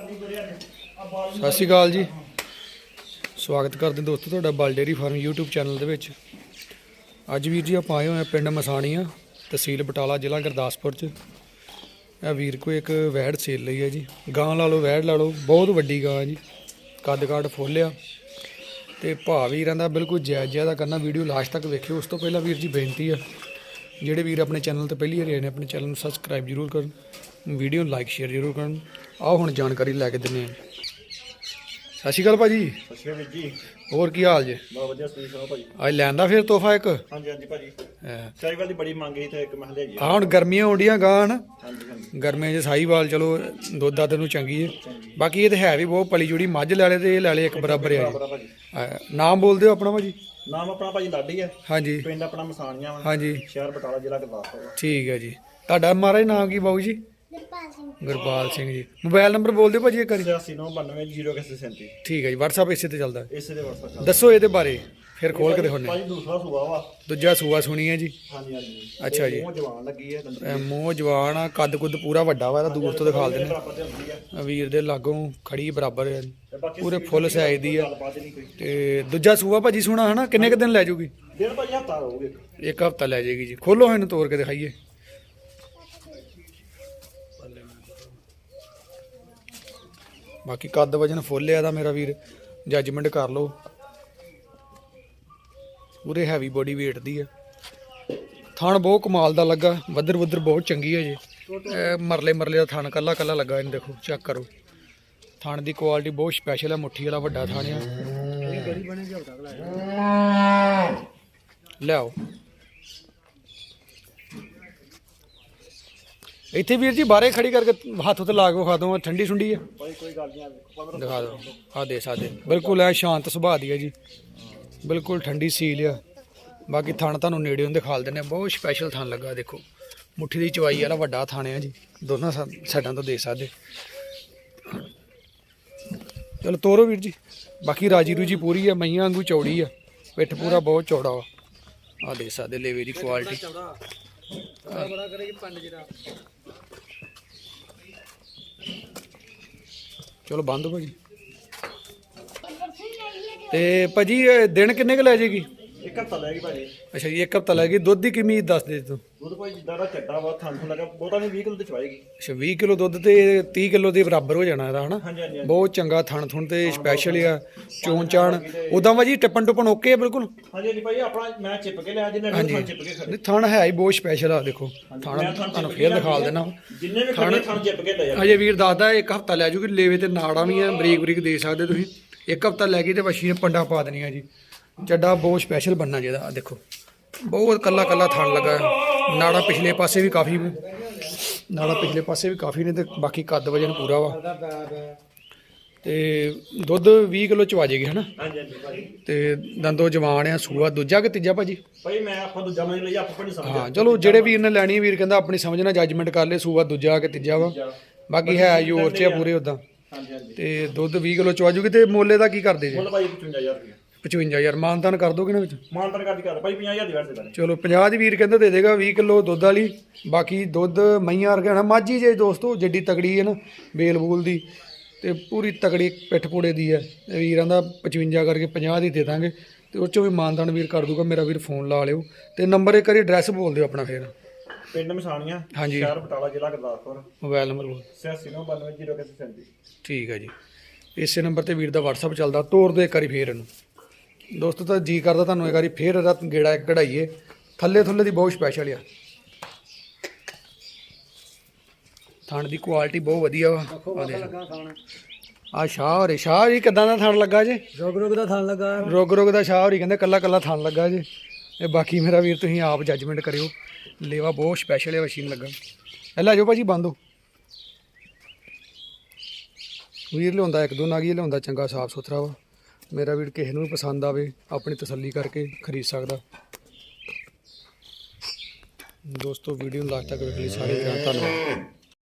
ਸਤਿ ਸ਼੍ਰੀ ਅਕਾਲ ਜੀ। ਸਵਾਗਤ ਕਰਦੇ ਦੋਸਤੋ ਤੁਹਾਡਾ ਬਲ ਡੇਰੀ ਫਾਰਮ YouTube ਚੈਨਲ ਦੇ ਵਿੱਚ। ਅੱਜ ਵੀਰ ਜੀ ਆਪਾਂ ਆਏ ਹੋਏ ਆ ਪਿੰਡ ਮਸਾਣੀਆਂ, ਤਹਿਸੀਲ ਬਟਾਲਾ, ਜ਼ਿਲ੍ਹਾ ਗੁਰਦਾਸਪੁਰ ਚ। ਇਹ ਵੀਰ ਕੋ ਇੱਕ ਵੈੜ ਸੇਲ ਲਈ ਹੈ ਜੀ। ਗਾਂ ਲਾ ਲਓ, ਵੈੜ ਲਾ ਲਓ, ਬਹੁਤ ਵੱਡੀ ਗਾਂ ਹੈ ਜੀ। ਕੱਦ ਕਾਠ ਫੁੱਲਿਆ ਤੇ ਭਾਅ ਵੀਰਾਂ ਦਾ ਬਿਲਕੁਲ ਜਾਇਜ਼ ਜ਼ਿਆਦਾ ਕਰਨਾ, ਵੀਡੀਓ ਲਾਸਟ ਤੱਕ ਵੇਖਿਓ, ਉਸ ਤੋਂ ਪਹਿਲਾਂ ਵੀਰ ਜੀ ਬੇਨਤੀ ਆ ਜਿਹੜੇ ਵੀਰ ਆਪਣੇ ਚੈਨਲ ਤੇ ਪਹਿਲੀ ਵਾਰ ਆਏ ਨੇ ਆਪਣੇ ਚੈਨਲ ਨੂੰ ਸਬਸਕ੍ਰਾਈਬ ਜ਼ਰੂਰ ਕਰਨ ਵੀਡੀਓ ਨੂੰ ਲਾਈਕ ਸ਼ੇਅਰ ਜ਼ਰੂਰ ਕਰਨ। ਆਓ ਹੁਣ ਜਾਣਕਾਰੀ ਲੈ ਕੇ ਦਿੰਦੇ ਹਾਂ। ਸਤਿ ਸ਼੍ਰੀ ਅਕਾਲ ਭਾਜੀ। ਜੀ। ਹੋਰ ਕੀ ਹਾਲ ਜੇ? ਬਹੁਤ ਵਧੀਆ ਤੁਸੀਂ ਸੁਣਾਓ ਭਾਜੀ? ਅੱਜ ਲੈਂਦਾ ਫਿਰ ਤੋਹਫਾ ਇੱਕ? ਹਾਂਜੀ ਹਾਂਜੀ ਭਾਜੀ। ਸਾਈਵਾਲ ਦੀ ਬੜੀ ਮੰਗ ਸੀ ਤੇ ਇੱਕ ਮਹਲੇ ਜੀ ਆਹ ਹੁਣ ਗਰਮੀਆਂ ਆਉਂਦੀਆਂ ਗਾਂ ਨਾ ਹਾਂਜੀ। ਹਾਂਜੀ ਗਰਮੀਆਂ 'ਚ ਸਾਹੀਵਾਲ ਚਲੋ ਦੁੱਧ ਦਾ ਤੈਨੂੰ ਚੰਗੀ ਹੈ ਬਾਕੀ ਇਹ ਤੇ ਹੈ ਵੀ ਬਹੁਤ ਪਲੀ ਜੁੜੀ ਮੱਝ ਲੈ ਲੈ ਤੇ ਇਹ ਲੈ ਲੈ ਇੱਕ ਬਰਾਬਰ ਆ ਅਹ ਨਾਮ ਬੋਲ ਦਿਓ ਆਪਣਾ ਭਾਜੀ। ਨਾਮ ਆਪਣਾ ਭਾਜੀ ਲਾਡੀ ਹੈ ਹਾਂਜੀ। ਪਿੰਡ ਆਪਣਾ ਮਸਾਣੀਆਂ ਵਾ। ਹਾਂਜੀ। ਸ਼ਹਿਰ ਬਟਾਲਾ ਜ਼ਿਲ੍ਹਾ ਗੁਰਦਾਸਪੁਰ। ਠੀਕ ਹੈ ਜੀ। ਤੁਹਾਡਾ ਮਹਾਰਾਜ ਨਾਮ ਕੀ ਬਾਬੂ ਜੀ? ਸਿੰਘ ਗੁਰਪਾਲ ਸਿੰਘ ਜੀ। ਮੋਬਾਈਲ ਨੰਬਰ ਬੋਲ ਦਿਓ ਭਾਜੀ ਇੱਕ ਵਾਰੀ। 8992 ਠੀਕ ਹੈ ਜੀ WhatsApp ਇਸੇ ਤੇ ਚੱਲਦਾ। ਹੈ। ਇਸੇ ਦੇ WhatsApp ਦੱਸੋ ਇਹਦੇ ਬਾਰੇ ਫਿਰ ਖੋਲ ਕੇ ਹਾਂ। ਭਾਜੀ ਦੂਸਰਾ ਸੂਆ ਵਾ। ਦੂਜਾ ਸੂਆ ਸੁਣੀ ਹੈ ਜੀ। ਹਾਂਜੀ ਹਾਂਜੀ। ਅੱਛਾ ਜੀ। ਮੂੰਹ ਜਵਾਨ ਲੱਗੀ ਹੈ ਮੂੰਹ ਜਵਾਨ ਆ ਕੱਦ ਕੁੱਦ ਪੂਰਾ ਵੱਡਾ ਵਾ ਇਹਦਾ ਦੂਰ ਤੋਂ ਦਿਖਾ ਦਿੰਦੇ ਵੀਰ ਦੇ ਲਾਗੋਂ ਖੜੀ ਬਰਾਬਰ ਪੂਰੇ ਫੁੱਲ ਸਾਈਜ਼ ਦੀ ਆ। ਤੇ ਦੂਜਾ ਸੂਆ ਭਾਜੀ ਸੁਣਾ ਹਨਾ? ਕਿੰਨੇ ਕ ਦਿਨ ਲੈ ਜੂਗੀ? ਦਿਨ ਭਾਜੀ ਹੱਤਾ ਰਹੂਗੇ ਇੱਕ ਹਫਤਾ ਲੈ ਜਾਏਗੀ ਜੀ। ਖੋਲੋ ਇਹਨੂੰ ਤੋੜ ਕੇ ਦਿਖਾਈਏ। ਬਾਕੀ ਕੱਦ ਵਜਨ ਫੁੱਲ ਆ ਦਾ ਮੇਰਾ ਵੀਰ ਜੱਜਮੈਂਟ ਕਰ ਲਓ। ਪੂਰੇ ਹੈਵੀ ਬੋਡੀ weight ਦੀ ਆ। ਥਣ ਬਹੁਤ ਕਮਾਲ ਦਾ ਲੱਗਾ ਵੱਦਰ ਵੱਦਰ ਬਹੁਤ ਚੰਗੀ ਹੈ ਜੀ। ਮਰਲੇ ਮਰਲੇ ਦਾ ਥਣ ਕੱਲਾ ਕੱਲਾ ਲੱਗਾ ਇਹਨੂੰ ਦੇਖੋ ਚੈੱਕ ਕਰੋ। ਥਣ ਦੀ ਕੁਆਲਿਟੀ ਬਹੁਤ ਸਪੈਸ਼ਲ ਹੈ ਮੁੱਠੀ ਵਾਲਾ ਵੱਡਾ ਥਣ ਆ। ਲਿਆਓ ਇੱਥੇ ਵੀਰ ਜੀ ਬਾਹਰੇ ਖੜੀ ਕਰਕੇ ਹੱਥ ਉੱਤੇ ਲਾ ਕੇ ਵਿਖਾ ਦਵਾਂ ਠੰਡੀ ਠੁੰਡੀ ਹੈ ਕੋਈ ਗੱਲ ਨਹੀਂ ਆ ਦਿਖਾ ਦਿਓ। ਆ ਦੇ ਸਕਦੇ ਬਿਲਕੁਲ ਐ ਸ਼ਾਂਤ ਸੁਭਾਅ ਦੀ ਹੈ ਜੀ। ਬਿਲਕੁਲ ਠੰਡੀ ਸੀਲ ਆ। ਬਾਕੀ ਥਣ ਤੁਹਾਨੂੰ ਨੇੜਿਓਂ ਦਿਖਾ ਦਿੰਦੇ ਹਾਂ ਬਹੁਤ ਸਪੈਸ਼ਲ ਥਣ ਲੱਗਾ ਦੇਖੋ। ਮੁੱਠੀ ਦੀ ਚਵਾਈ ਵਾਲਾ ਵੱਡਾ ਥਣ ਆ ਜੀ। ਦੋਨਾਂ ਸਾਈਡਾਂ ਤੋਂ ਦੇਖ ਸਕਦੇ। ਚਲੋ ਤੋਰੋ ਵੀਰ ਜੀ। ਬਾਕੀ ਰਾਜੀ ਰੂਜੀ ਪੂਰੀ ਆ ਮਈਆਂ ਵਾਂਗੂ ਚੌੜੀ ਆ। ਪਿੱਠ ਪੂਰਾ ਬਹੁਤ ਚੌੜਾ ਵਾ। ਆ ਦੇਖ ਸਕਦੇ ਲੇਵੇ ਦੀ ਕੁਆਲਿਟੀ ਚਲੋ ਬੰਦ ਹੋ ਭਾਜੀ ਤੇ ਭਾਜੀ ਇਹ ਦਿਨ ਕਿੰਨੇ ਕੁ ਲੈ ਜਾਏਗੀ? ਇੱਕ ਹੱਤਾ ਲੈ ਗਈ ਭਾਜੀ। ਅੱਛਾ ਜੀ ਇੱਕ ਹਫਤਾ ਲੱਗੀ ਦੁੱਧ ਦੀ ਕਿੰਨੀ ਦੱਸ ਦੇ ਤੂੰ? ਦੁੱਧ ਭਾਈ ਜਿੱਦਾਂ ਦਾ ਚੱਡਾ ਵਾ ਥਾਂ ਥਾਂ ਲੱਗਾ ਬਹੁਤਾ ਨਹੀਂ 20 ਕਿਲੋ ਤੇ ਚਵਾਏਗੀ। ਅੱਛਾ 20 ਕਿਲੋ ਦੁੱਧ ਤੇ 30 ਕਿਲੋ ਦੇ ਬਰਾਬਰ ਹੋ ਜਾਣਾ ਇਹਦਾ ਹਨਾ? ਹਾਂਜੀ ਹਾਂਜੀ ਬਹੁਤ ਚੰਗਾ ਥਣ ਥੁਣ ਤੇ ਸਪੈਸ਼ਲ ਆ ਚੋਣ ਚਾਣ। ਉਦਾਂ ਭਾਜੀ ਟਿੱਪਣ ਟੁੱਪਣ ਓਕੇ ਆ ਬਿਲਕੁਲ? ਹਾਂਜੀ ਹਾਂਜੀ ਭਾਈ ਆਪਣਾ ਮੈਂ ਚਿਪ ਕੇ ਲਿਆ ਜਿੰਨੇ ਵੀ ਚਿਪ ਕੇ ਖੜੇ। ਨਹੀਂ ਥਣ ਹੈ ਹੀ ਬਹੁਤ ਸਪੈਸ਼ਲ ਆ ਦੇਖੋ। ਥਣ ਤੁਹਾਨੂੰ ਫੇਰ ਕੇ ਦਿਖਾ ਲਿਆ ਦੇਣਾ ਜਿੰਨੇ ਵੀ ਖੜੇ ਥਾਂ ਚਿਪ ਕੇ ਲੈ ਜਾ ਅਜੇ ਵੀਰ ਦੱਸਦਾ ਇੱਕ ਹਫਤਾ ਲੈ ਜੂਗੀ ਲੇਵੇ ਤੇ ਨਾੜਾਂ ਵੀ ਆ ਬਰੀਕ ਬਰੀਕ ਦੇ ਸਕਦੇ ਤੁਸੀਂ। ਇੱਕ ਹਫਤਾ ਲੈ ਗਈ ਤੇ ਵਸ਼ੀ ਨੇ ਪੰਡਾ ਪਾ ਦੇਣੀਆਂ ਜੀ। ਚੱਡਾ ਬਹੁਤ ਸਪੈਸ਼ਲ ਬਣਨਾ ਜਿਹਦਾ ਆ ਦੇਖੋ। ਬਹੁਤ ਕੱਲਾ ਕੱਲਾ ਥਣ ਲੱਗਾ। ਨਾੜਾਂ ਪਿਛਲੇ ਪਾਸੇ ਵੀ ਕਾਫੀ ਨਾੜਾਂ ਪਿਛਲੇ ਪਾਸੇ ਵੀ ਕਾਫੀ ਨੇ ਤੇ ਬਾਕੀ ਕੱਦ ਵਜਨ ਪੂਰਾ ਵਾ। ਤੇ ਦੁੱਧ 20 ਕਿਲੋ ਚਵਾ ਜੇਗੀ ਹਨਾ? ਤੇ ਦੰਦੋ ਜਵਾਨ ਆ ਸੂਆ। ਦੂਜਾ ਕਿ ਤੀਜਾ ਭਾਜੀ? ਭਾਈ ਮੈਂ ਆਪਾਂ ਦੂਜਾ ਮੈਂ ਲਈ ਆਪਾਂ ਨਹੀਂ ਸਮਝਿਆ। ਹਾਂ ਚਲੋ ਜਿਹੜੇ ਵੀਰ ਨੇ ਲੈਣੀ ਵੀਰ ਕਹਿੰਦਾ ਆਪਣੀ ਸਮਝ ਨਾਲ ਜੱਜਮੈਂਟ ਕਰ ਲੈ ਸੂਆ ਦੂਜਾ ਕਿ ਤੀਜਾ ਵਾ। ਬਾਕੀ ਹੈ ਯੂਰ ਚ ਪੂਰੇ ਉਦਾਂ ਹਾਂਜੀ ਹਾਂਜੀ। ਤੇ ਦੁੱਧ 20 ਕਿਲੋ ਚਵਾ ਜੂਗੀ ਤੇ ਮੋਲੇ ਦਾ ਕੀ ਕਰਦੇ ਜੀ? ਮੁੱਲ ਭਾਈ 55000 ਰੁਪਏ 55000 ਮਾਨਤਾਨ ਕਰ ਦੋਗੇ ਨਾ ਵਿੱਚ? ਮਾਨਤਨ ਕਰਦੀ ਕਰ ਭਾਈ 50000 ਦੀ ਵੜ ਦੇ ਦਾਂਗੇ ਚਲੋ 50 ਦੀ ਵੀਰ ਕਹਿੰਦੇ ਦੇ ਦੇਗਾ 20 ਕਿਲੋ ਦੁੱਧ ਵਾਲੀ ਬਾਕੀ ਦੁੱਧ ਮਈਆਂ ਵਰਗਾ ਨਾ ਮਾਝੀ ਜੇ ਦੋਸਤੋ ਜਿੱਡੀ ਤਗੜੀ ਹੈ ਨਾ ਬੇਲ ਬੂਲ ਦੀ ਤੇ ਪੂਰੀ ਤਗੜੀ ਪਿੱਠ ਪੂੜੇ ਦੀ ਹੈ। ਤੇ ਵੀਰਾਂ ਦਾ 55 ਕਰਕੇ 50 ਦੀ ਦੇ ਦਾਂਗੇ। ਤੇ ਉਹ ਚੋਂ ਵੀ ਮਾਨਤਾਨ ਵੀਰ ਕਰ ਦੂਗਾ ਮੇਰਾ ਵੀਰ ਫੋਨ ਲਾ ਲਿਓ। ਤੇ ਨੰਬਰ ਇੱਕ ਵਾਰੀ ਐਡਰੈਸ ਬੋਲ ਦਿਓ ਆਪਣਾ ਫੇਰ। ਪਿੰਡ ਮਸਾਣੀਆਂ ਹਾਂਜੀ। ਸ਼ਹਿਰ ਬਟਾਲਾ ਜ਼ਿਲ੍ਹਾ ਗੁਰਦਾਸਪੁਰ। ਮੋਬਾਈਲ ਨੰਬਰ ਬੋਲ 8699090137 ਠੀਕ ਹੈ ਜੀ। ਇਸੇ ਨੰਬਰ ਤੇ ਵੀਰ ਦਾ WhatsApp ਚੱਲਦਾ ਤੋਰ ਦੇ ਇੱਕ ਵਾਰੀ ਫੇਰ ਇਹਨੂੰ। ਦੋਸਤੋ ਤਾਂ ਜੀ ਕਰਦਾ ਤੁਹਾਨੂੰ ਇੱਕ ਵਾਰੀ ਫੇਰ ਇਹਦਾ ਗੇੜਾ ਇੱਕ ਕਢਾਈਏ। ਥੱਲੇ ਥੱਲੇ ਦੀ ਬਹੁਤ ਸਪੈਸ਼ਲ ਆ। ਥਣ ਦੀ ਕੁਆਲਿਟੀ ਬਹੁਤ ਵਧੀਆ ਵਾ। ਆ ਆ ਸ਼ਾਹ ਹੋਰੇ ਸ਼ਾਹ ਜੀ ਕਿਦਾਂ ਦਾ ਥਣ ਲੱਗਾ ਜੇ? ਰੋਗ ਰੋਗ ਦਾ ਥਾਂ ਲੱਗਾ। ਰੁਗ ਰੁਗ ਦਾ ਸ਼ਾਹ ਹੋਰੀ ਕਹਿੰਦੇ ਕੱਲਾ ਕੱਲਾ ਥਣ ਲੱਗਾ ਜੇ। ਇਹ ਬਾਕੀ ਮੇਰਾ ਵੀਰ ਤੁਸੀਂ ਆਪ ਜੱਜਮੈਂਟ ਕਰਿਓ। ਲੇਵਾ ਬਹੁਤ ਸਪੈਸ਼ਲ ਹੈ ਮਸ਼ੀਨ ਲੱਗਾ ਇਹ ਲੈ ਜਾਓ ਭਾਜੀ ਬੰਦ ਹੋ। ਵੀਰ ਲਿਆਉਂਦਾ ਇੱਕ ਦੋ ਨਾਗੀ ਲਿਆਉਂਦਾ ਚੰਗਾ ਸਾਫ਼ ਸੁਥਰਾ ਵਾ। ਮੇਰਾ ਵੀਰ ਕਿਸੇ ਨੂੰ ਵੀ ਪਸੰਦ ਆਵੇ, ਆਪਣੀ ਤਸੱਲੀ ਕਰਕੇ ਖਰੀਦ ਸਕਦਾ। ਦੋਸਤੋ ਵੀਡੀਓ ਨੂੰ ਲਾਸਟ ਤੱਕ ਵੇਖ ਲਈ ਸਾਰੇ ਧੰਨਵਾਦ।